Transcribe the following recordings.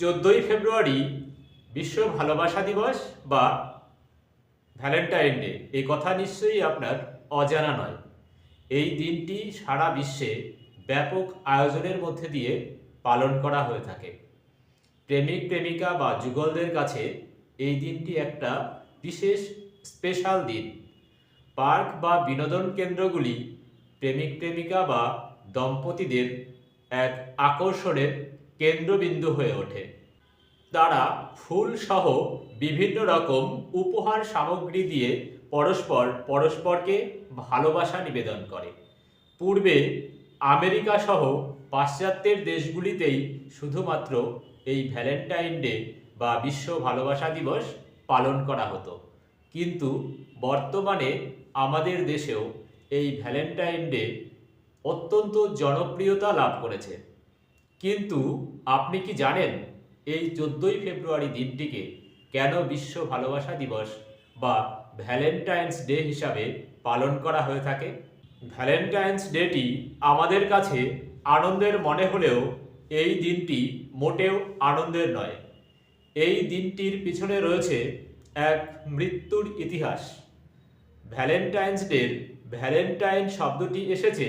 চোদ্দোই ফেব্রুয়ারি বিশ্ব ভালোবাসা দিবস বা ভ্যালেন্টাইন ডে, এই কথা নিশ্চয়ই আপনার অজানা নয়। এই দিনটি সারা বিশ্বে ব্যাপক আয়োজনের মধ্যে দিয়ে পালন করা হয়ে থাকে। প্রেমিক, প্রেমিকা বা যুগলদের কাছে এই দিনটি একটা বিশেষ স্পেশাল দিন। পার্ক বা বিনোদন কেন্দ্রগুলি প্রেমিক, প্রেমিকা বা দম্পতিদের এক আকর্ষণের কেন্দ্রবিন্দু হয়ে ওঠে। তারা ফুল সহ বিভিন্ন রকম উপহার সামগ্রী দিয়ে পরস্পর পরস্পরকে ভালোবাসা নিবেদন করে। পূর্বে আমেরিকা সহ পাশ্চাত্যের দেশগুলিতেই শুধুমাত্র এই ভ্যালেন্টাইন ডে বা বিশ্ব ভালোবাসা দিবস পালন করা হতো। কিন্তু বর্তমানে আমাদের দেশেও এই ভ্যালেন্টাইন ডে অত্যন্ত জনপ্রিয়তা লাভ করেছে। কিন্তু আপনি কি জানেন এই চোদ্দোই ফেব্রুয়ারি দিনটিকে কেন বিশ্ব ভালোবাসা দিবস বা ভ্যালেন্টাইন্স ডে হিসাবে পালন করা হয়ে থাকে? ভ্যালেন্টাইন্স ডেটি আমাদের কাছে আনন্দের মনে হলেও এই দিনটি মোটেও আনন্দের নয়। এই দিনটির পিছনে রয়েছে এক মৃত্যুর ইতিহাস। ভ্যালেন্টাইন্স ডের ভ্যালেন্টাইন শব্দটি এসেছে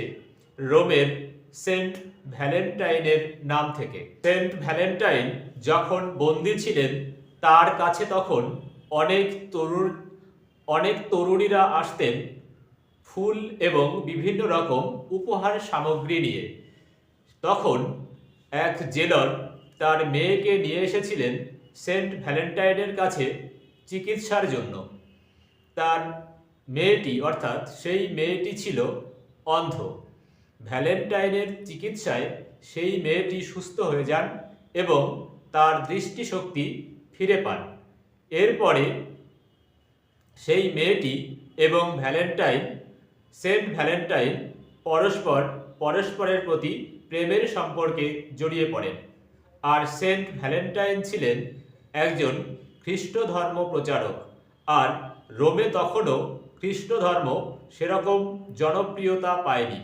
রোমের সেন্ট ভ্যালেন্টাইনের নাম থেকে। সেন্ট ভ্যালেন্টাইন যখন বন্দি ছিলেন, তার কাছে তখন অনেক তরুণ, অনেক তরুণীরা আসতেন ফুল এবং বিভিন্ন রকম উপহার সামগ্রী নিয়ে। তখন এক জেলর তার মেয়েকে নিয়ে এসেছিলেন সেন্ট ভ্যালেন্টাইনের কাছে চিকিৎসার জন্য। তার মেয়েটি, অর্থাৎ সেই মেয়েটি ছিল অন্ধ। ভ্যালেন্টাইনের চিকিৎসায় সেই মেয়েটি সুস্থ হয়ে যান এবং তার দৃষ্টিশক্তি ফিরে পান। এরপরে সেই মেয়েটি এবং ভ্যালেন্টাইন, সেন্ট ভ্যালেন্টাইন পরস্পর পরস্পরের প্রতি প্রেমের সম্পর্কে জড়িয়ে পড়েন। আর সেন্ট ভ্যালেন্টাইন ছিলেন একজন খ্রিস্ট ধর্ম প্রচারক আর রোমে তখনও খ্রিস্ট ধর্ম সেরকম জনপ্রিয়তা পায়নি।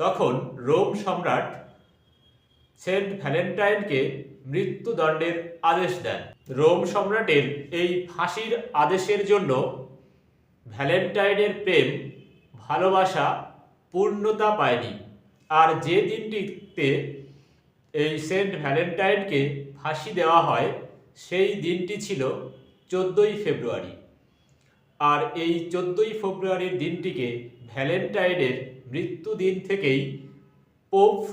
তখন রোম সম্রাট সেন্ট ভ্যালেন্টাইনকে মৃত্যুদণ্ডের আদেশ দেন। রোম সম্রাটের এই ফাঁসির আদেশের জন্য ভ্যালেন্টাইনের প্রেম, ভালোবাসা, পূর্ণতা পায়নি। আর যে দিনটিতে এই সেন্ট ভ্যালেন্টাইনকে ফাঁসি দেওয়া হয়, সেই দিনটি ছিল চোদ্দোই ফেব্রুয়ারি। আর এই চোদ্দোই ফেব্রুয়ারির দিনটিকে ভ্যালেন্টাইনের মৃত্যুদিন থেকেই পোপ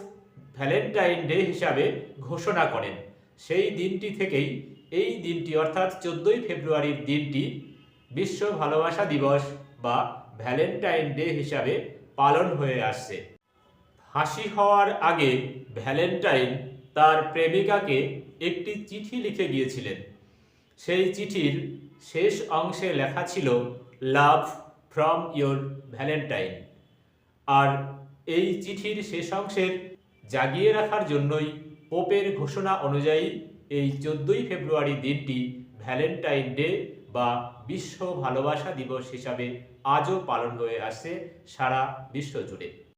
ভ্যালেন্টাইন ডে হিসাবে ঘোষণা করেন। সেই দিনটি থেকেই এই দিনটি, অর্থাৎ চোদ্দোই ফেব্রুয়ারির দিনটি, বিশ্ব ভালোবাসা দিবস বা ভ্যালেন্টাইন ডে হিসাবে পালন হয়ে আসছে। ফাঁসি হওয়ার আগে ভ্যালেন্টাইন তার প্রেমিকাকে একটি চিঠি লিখে গিয়েছিলেন। সেই চিঠির শেষ অংশে লেখা ছিল, লাভ ফ্রম ইয়োর ভ্যালেন্টাইন। আর এই চিঠির শেষ অংশের জাগিয়ে রাখার জন্যই পোপের ঘোষণা অনুযায়ী এই চোদ্দোই ফেব্রুয়ারি দিনটি ভ্যালেন্টাইন ডে বা বিশ্ব ভালোবাসা দিবস হিসাবে আজও পালন হয়ে আসছে সারা বিশ্ব জুড়ে।